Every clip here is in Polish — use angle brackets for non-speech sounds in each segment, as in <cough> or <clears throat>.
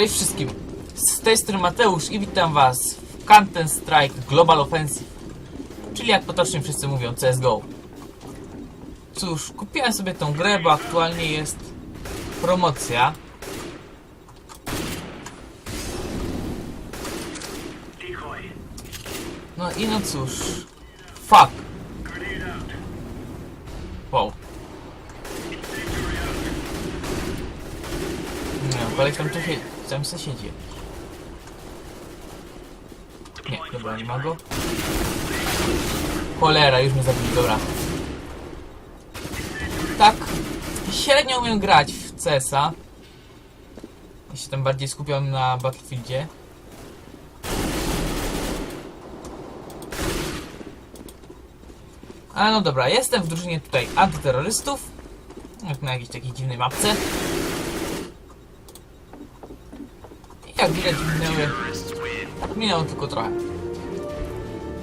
Cześć wszystkim. Z tej strony Mateusz i witam was w Counter Strike Global Offensive. Czyli jak potocznie wszyscy mówią CSGO. Cóż, kupiłem sobie tą grę, bo aktualnie jest promocja. No i no cóż. Fuck. Koleś tam tu się, tam siedzi. Nie, dobra, nie ma go. Cholera, już mnie zabili, dobra. Tak, średnio umiem grać w CS-a. Ja się tam bardziej skupiam na Battlefieldzie. A no dobra, jestem w drużynie tutaj antyterrorystów. Jak na jakiejś takiej dziwnej mapce. Widać minęły... Minęło tylko trochę.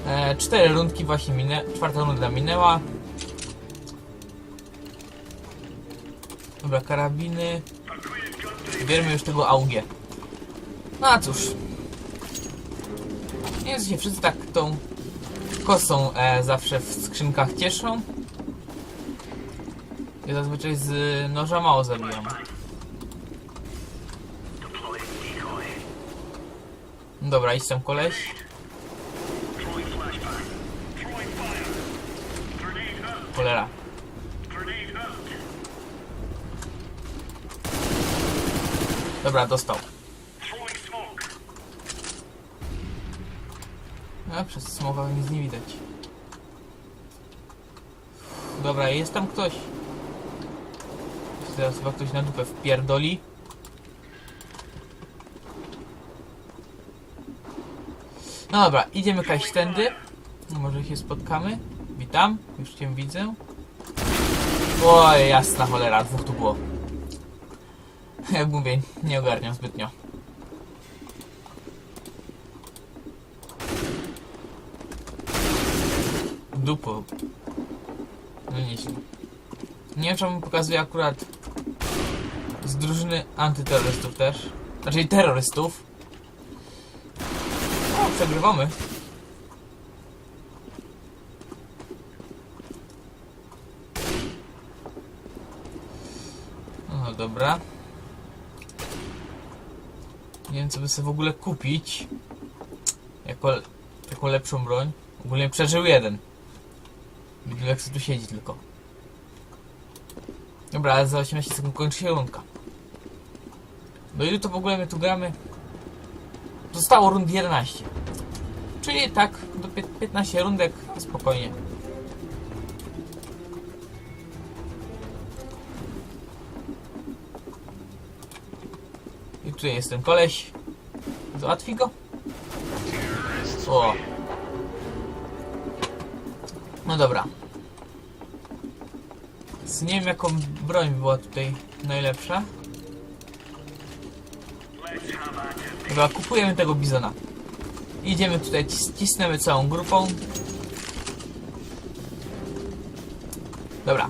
E, cztery rundki właśnie minę... Czwarta runda minęła. Dobra, karabiny. Bierzemy już tego AUG. No a cóż. Nie się wszyscy tak tą kosą e, zawsze w skrzynkach cieszą. Ja zazwyczaj z noża mało zabijam. Dobra, idź tam koleś. Cholera. Dobra, dostał. No, przez smoka nic nie widać. Dobra, jest tam ktoś. Teraz chyba ktoś na dupę wpierdoli. No dobra, idziemy kaś tędy. No, może się spotkamy. Witam, już cię widzę. Oj, jasna cholera, dwóch tu było. <laughs> Jak mówię, nie ogarniam zbytnio. Dupo. No nieźle. Nie wiem czemu pokazuje akurat z drużyny antyterrorystów też. Znaczy terrorystów. Przegrywamy. No dobra. Nie wiem co by sobie w ogóle kupić. Jako, jako lepszą broń. Ogólnie przeżył jeden. Sobie tu siedzi tylko. Dobra, ale za 18 sekund kończy się rundka. Do ilu to w ogóle my tu gramy? Zostało rund 11. Czyli tak, do pię- 15 rundek spokojnie. I tutaj jest ten koleś. Załatwi go? O. No dobra. Z nie wiem jaką broń była tutaj najlepsza. Dobra, kupujemy tego bizona. Idziemy tutaj, cis- cisnemy całą grupą. Dobra.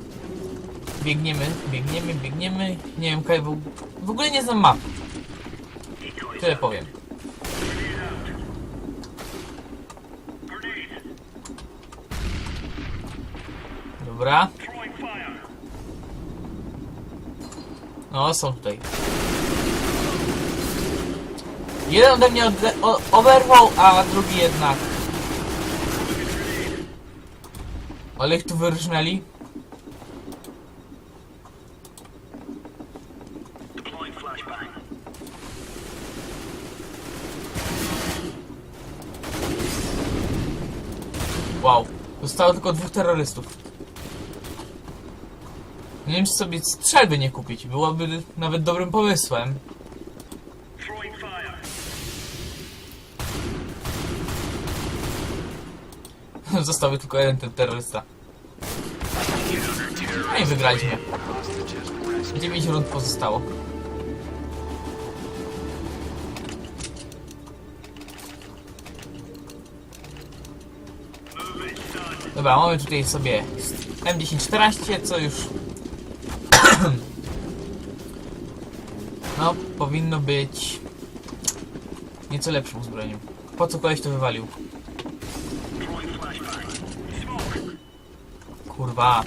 Biegniemy, biegniemy, biegniemy. Nie wiem, kaj w, w ogóle nie znam map. Tyle powiem. Dobra. No, są tutaj. Jeden ode mnie odle- oberwał, a drugi jednak. Ale ich tu wyrżnęli. Wow. Zostało tylko dwóch terrorystów. Nie wiem, czy sobie strzelby nie kupić. Byłoby nawet dobrym pomysłem. <laughs> Zostałby tylko jeden ten terrorysta. No i wygraliśmy. 9 rund pozostało. Dobra, mamy tutaj sobie M1014, co już... <clears throat> no, powinno być nieco lepszym uzbrojeniem. Po co koleś to wywalił? Kurwa.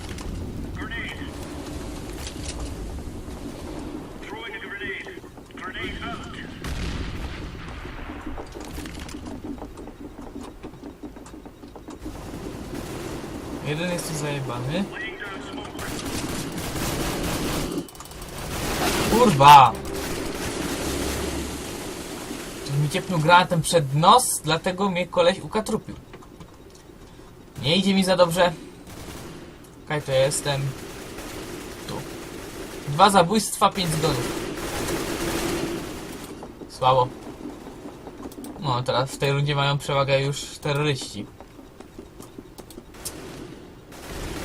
Jeden jest tu zajebany. Kurwa! Czyli mi ciepnął granatem przed nos, dlatego mnie koleś ukatrupił. Nie idzie mi za dobrze. Kaj to jestem. Tu. Dwa zabójstwa, pięć zgonów. Słabo. No, teraz w tej rundzie mają przewagę już terroryści.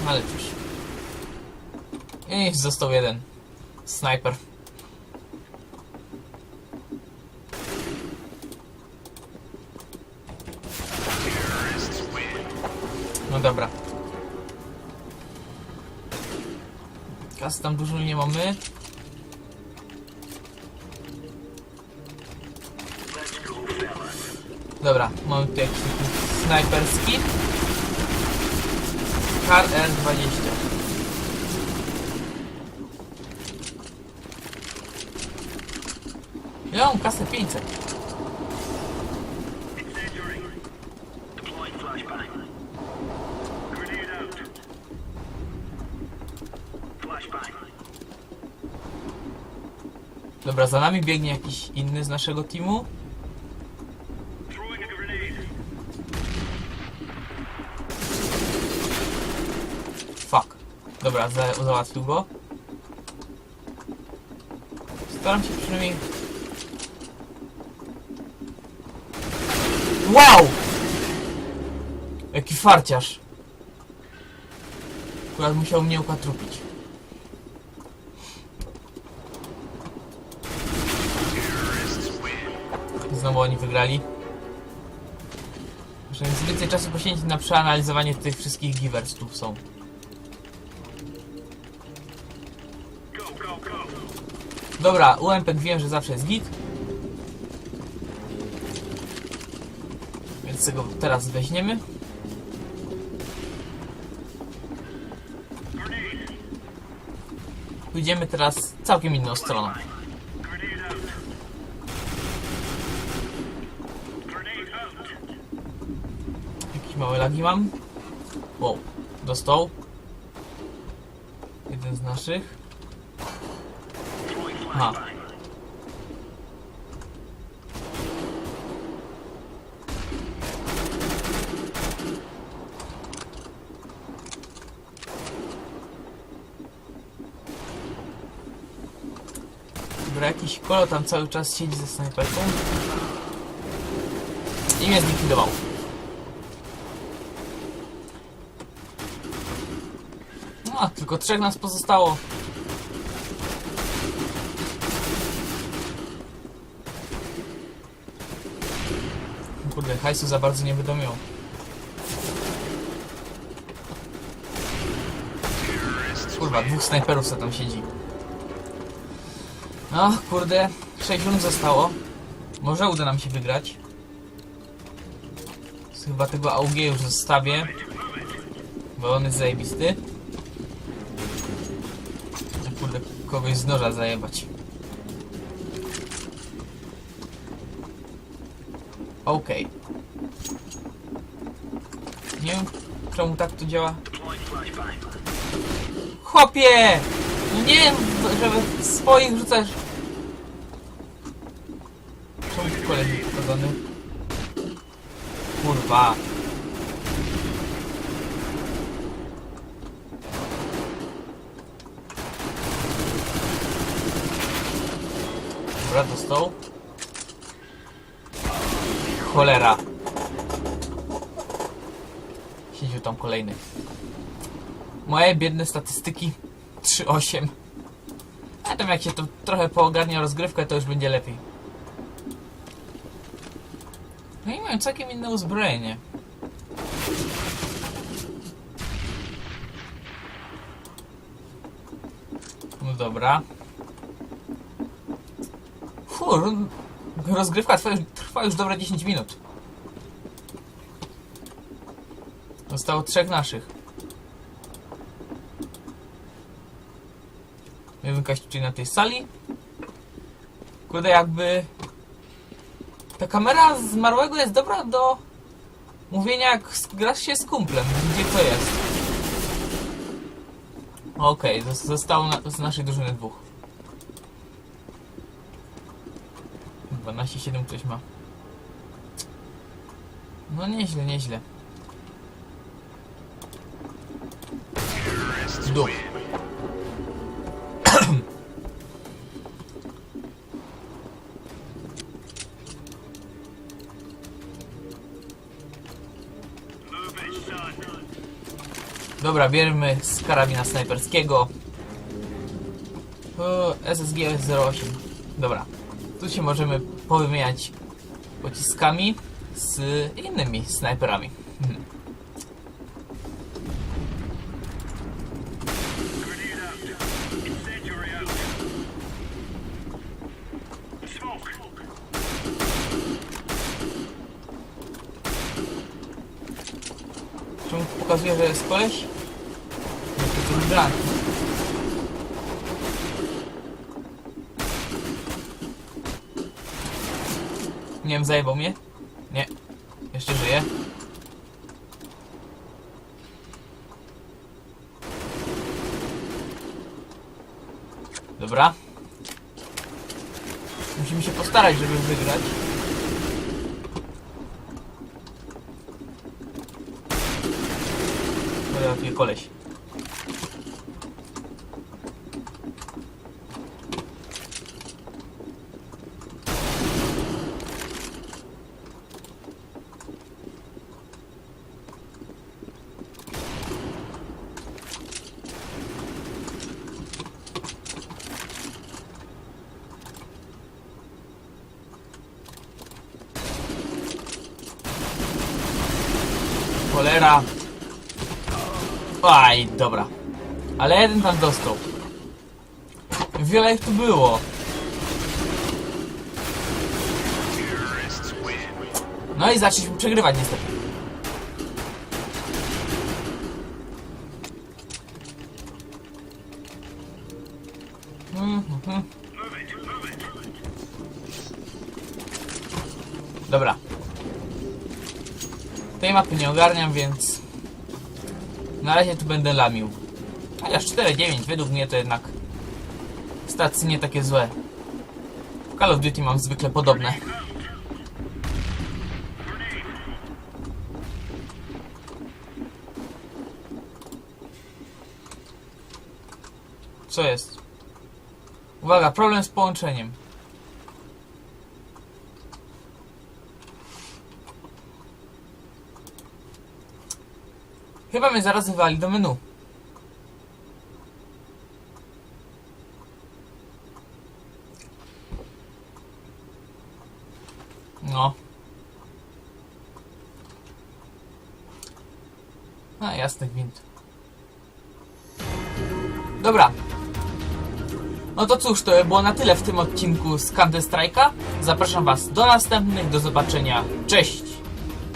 Ale cóż. I został jeden. Snajper. No dobra. Kasy tam dużo nie mamy. Dobra, mamy tu jakiś snajperski. Kar R20. Ja mam kasę 500. Dobra, za nami biegnie jakiś inny z naszego teamu. Fuck. Dobra, za, załatwił go. Staram się przynajmniej... Wow! Jaki farciarz. Akurat musiał mnie ukatrupić. Znowu oni wygrali. Muszę więc więcej czasu poświęcić na przeanalizowanie tych wszystkich givers tu są. Dobra, UMPek wiem, że zawsze jest git. Więc tego teraz weźmiemy. Pójdziemy teraz całkiem inną stroną. Małe lagi mam. Wow, dostał. Jeden z naszych. Aha. Dobra, jakiś kolo tam cały czas siedzi ze snajperką. I mnie zlikwidował. No, tylko trzech nas pozostało. Kurde, hajsu za bardzo nie miał. Kurwa, dwóch snajperów co tam siedzi. No, kurde, 6 rund zostało. Może uda nam się wygrać. Chyba tego AUG już zostawię. Bo on jest zajebisty. O Kurde, kogoś z noża zajebać. Okej. Nie wiem, czemu tak to działa. Chłopie! Nie wiem, żeby swoich rzucać. Czemu koleś pokazany? Kurwa. Dobra, Cholera. Siedział tam kolejny. Moje biedne statystyki 3-8. A tam jak się to trochę poogarnia rozgrywkę, to już będzie lepiej. No i mają całkiem inne uzbrojenie. No dobra. Fur, Rozgrywka trwa już, trwa już dobre 10 minut. Zostało trzech naszych. Jedynka tutaj na tej sali. Kurde, jakby... Ta kamera zmarłego jest dobra do mówienia jak grasz się z kumplem. Gdzie to jest? Okej, zos- zostało na, z naszej drużyny dwóch. 12-7 ktoś ma. No nieźle, nieźle. Dół. Dobra, bierzemy z karabina snajperskiego. O, SSG 08. Dobra. Tu się możemy powymieniać pociskami z innymi snajperami. Mhm. Czemu pokazuje, że jest koleś? No to Nie wiem, zajebał mnie? Nie. Jeszcze żyje. Dobra. Musimy się postarać, żeby wygrać. Dobra, koleś. Cholera. Aj, dobra. Ale jeden tam dostał. Wiele ich tu było. No i zaczęliśmy przegrywać niestety. Mhm, mapy nie ogarniam, więc na razie tu będę lamił. Chociaż 4-9 według mnie to jednak stacje nie takie złe. W Call of Duty mam zwykle podobne. Co jest? Uwaga, problem z połączeniem. Chyba mnie zaraz wywali do menu. No. A, jasny gwint. Dobra. No to cóż, to było na tyle w tym odcinku z Counter Strike'a. Zapraszam Was do następnych, do zobaczenia. Cześć!